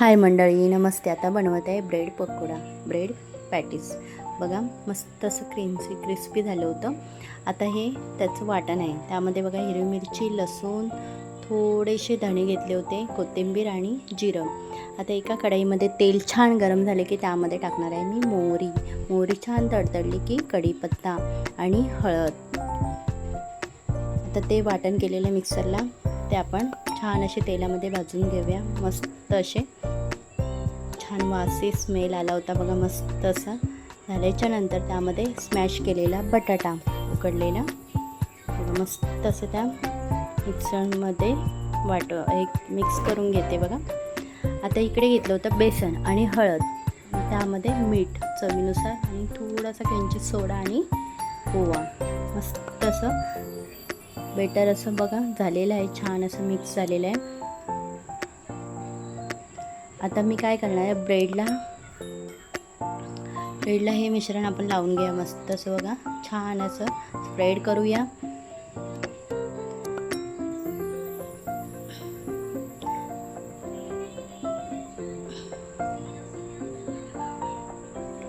हाय मंडळी नमस्ते. आता बनवत आहे ब्रेड पकोडा ब्रेड पॅटीस. बघा मस्त असं क्रिम्सी क्रिस्पी झालं होतं. आता हे त्याचं वाटण आहे. त्यामध्ये बघा हिरवी मिरची लसूण थोडेसे धणे घेतले होते कोथिंबीर आणि जिरं. आता एका कढईमध्ये तेल छान गरम झाले की त्यामध्ये टाकणार आहे मी मोहरी. मोहरी छान तडतडली की कढीपत्ता आणि हळद. आता ते वाटण केलेलं मिक्सरला ते आपण छान असे तेलामध्ये भाजून घेऊया. मस्त असे. छान वासी स्मेल आला होता बघा मस्त असा. झाल्याच्यानंतर त्यामध्ये स्मॅश केलेला बटाटा उकडलेला. मस्त असं त्या मिक्सरमध्ये वाट एक मिक्स करून घेते बघा. आता इकडे घेतलं होतं बेसन आणि हळद. त्यामध्ये मीठ चवीनुसार आणि थोडासा किंचित सोडा आणि ओवा. मस्त असं बेटर असं बघा झालेलं आहे छान असं मिक्स झालेलं आहे. आता मी काय करणार आहे ब्रेडला ब्रेडला हे मिश्रण आपण लावून घ्या मस्त असं बघा छान असं स्प्रेड करूया.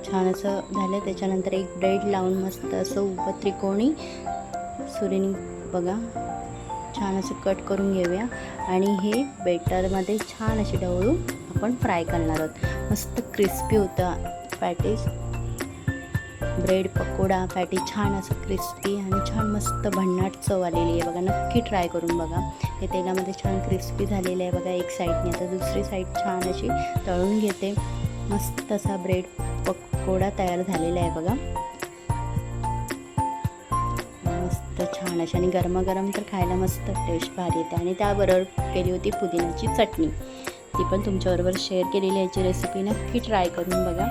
छान असं झालं त्याच्यानंतर एक ब्रेड लावून मस्त असं उभं त्रिकोणी सुरीने बघा. छान असं कट करून घेऊया. आणि हे बेटरमध्ये छान असे ढवळून आपण फ्राय करणार आहोत. मस्त क्रिस्पी होतं पॅटीस ब्रेड पकोडा पॅटी छान असं क्रिस्पी आणि छान मस्त भन्नाट चव आलेली आहे. बघा नक्की ट्राय करून बघा. हे तेलामध्ये छान क्रिस्पी झालेलं आहे बघा एक साईडने आता दुसरी साईड छान अशी तळून घेते. मस्त असा ब्रेड पकोडा तयार झालेला आहे बघा. छान अशी आणि गरमागरम तर खायला मस्त टेस्ट भारी येते. आणि त्याबरोबर केली होती पुदिन्याची चटणी. ती पण तुमच्याबरोबर शेअर केलेली याची रेसिपी नक्की ट्राय करून बघा.